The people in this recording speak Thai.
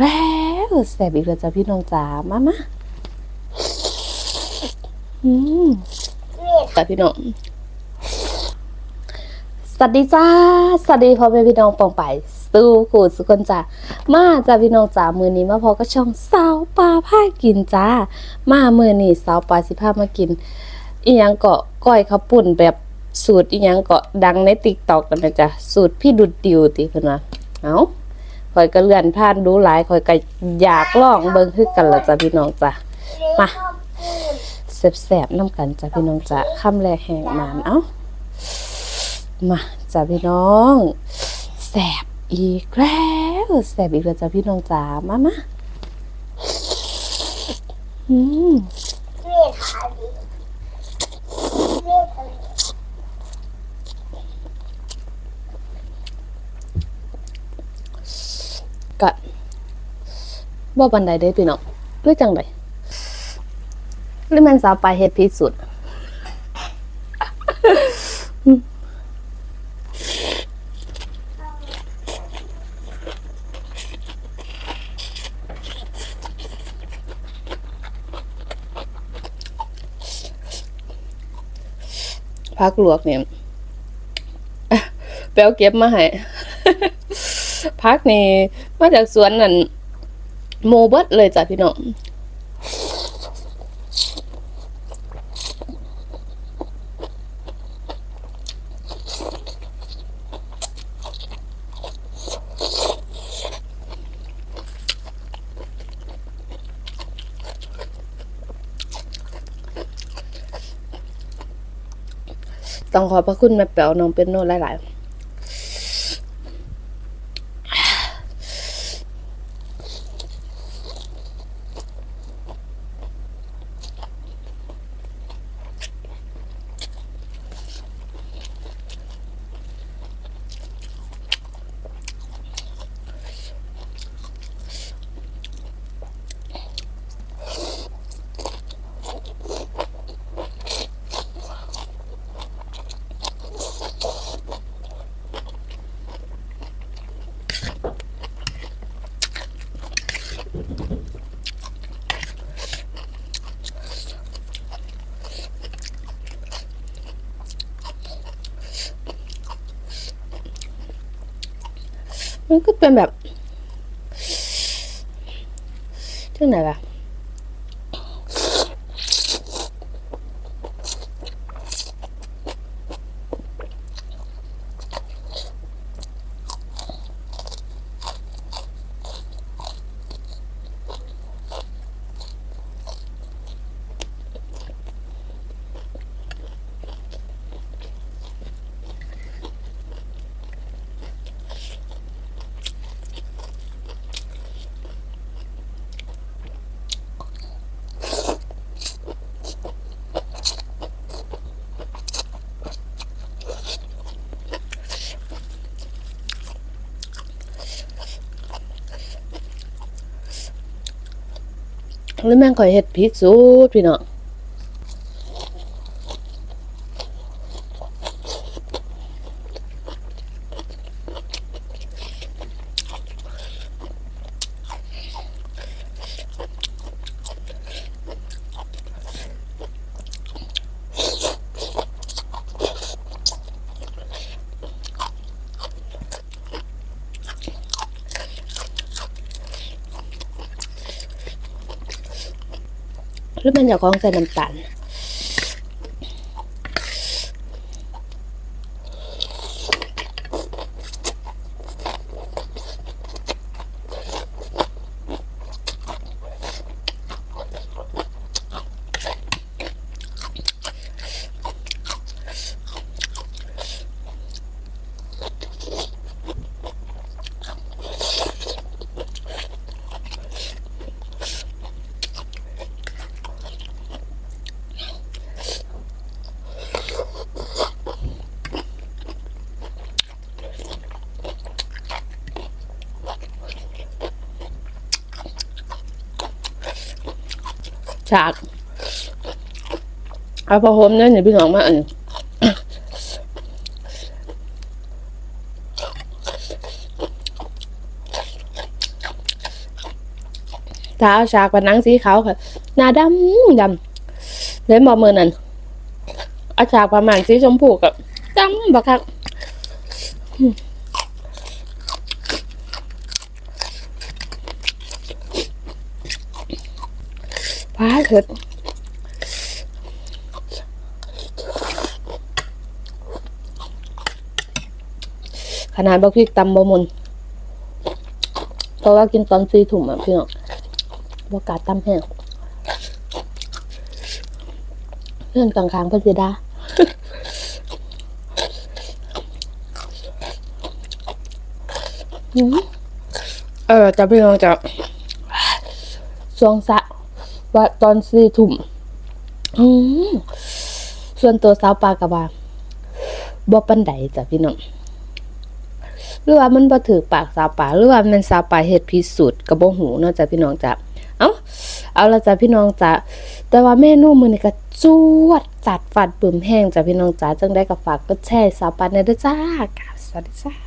แล้วแสบอีกแล้วจ้ะพี่น้องจ๋ามามาอืมจ้ะพี่น้องสวัสดีจ้าสวัสดีพ่อแม่พี่น้องปองไปสู้ขูดสุกคนจ้ามาจ้าพี่น้องจ๋ามือนี้มาพอก็ช่องสาวปลาผ้ากินจ้ามามือนี้สาวปลาสิพามากินอีหยังเกาะก้อยข้าวปุ่นแบบสูตรอีหยังเกาะดังในติ๊กตอกกันนะจ๊ะสูตรพี่ดุดดิวติเพิ่นว่าเอา ข่อยก็เลื่อนผ่านดูหลายข่อยก็อยากลองเบิ่งคือกันละจ้ะพี่น้องจ้ะมาแซ่บๆน้ำกันจ้ะพี่น้องจ้ะค่ำแรกแห่งมานเอ้ามาจ้ะพี่น้องแซ่บอีกแล้วแซ่บอีกแล้วจ้ะพี่น้องจ้ามามาอืม เรีย ก็บ่บันไดได้พี่น้องหรือจังไดหรือแมันสาวปเฮ็ดพิสุดพักลวกเนี่ยไปเอาเก็บมาให้พักนี่ มาจากสวนนั่นโมเบิดเลยจ้ะพี่น้องต้องขอบพระคุณแม่แป๋วน้องเป็นโน่หลาย ๆ มันก็เป็นแบบที่ไหนล่ะ หรือแม่งข่อยเฮ็ดพิดสูตรพี่น้อง หรือมันจะคล้องใส่น้ำตาล ฉาก เอาพอหอมเนี่ยนี่พี่น้องมาอันนี้าเอาฉากผนังสีขาวค่ะ หน้าดำดำเลยบอมือนั่นอาฉากประมาณสีชมพูกับดำบักคัก อืมพาเถิดขนาดบักพริกตำบะมุนเพราะว่ากินตอนซีถุ่มอะพี่น้องบกล้าตำแห้งเพื่อนกลางๆเพื่อนสิดาอืมเออจะพี่น้องจะช่วงสะ ว่าตอนซีถุ่มส่วนตัวสาวปลากระบาบ่ปันใดจ้ะพี่น้องหรือว่ามันบ่ถือปากสาวปาหรือว่ามันสาวปาเฮ็ดพิสูจน์ก็บ่หูเนาะจ้ะพี่น้องจ้ะเอ้าเอาละจ้ะพี่น้องจ้ะแต่ว่าเมนูมื้อนี้ก็จวดจัดฟัดปึมแห้งจ้ะพี่น้องจ้ะจังได้ก็ฝากกดแชร์สาวปาในเด้อจ้าสวัสดีจ้า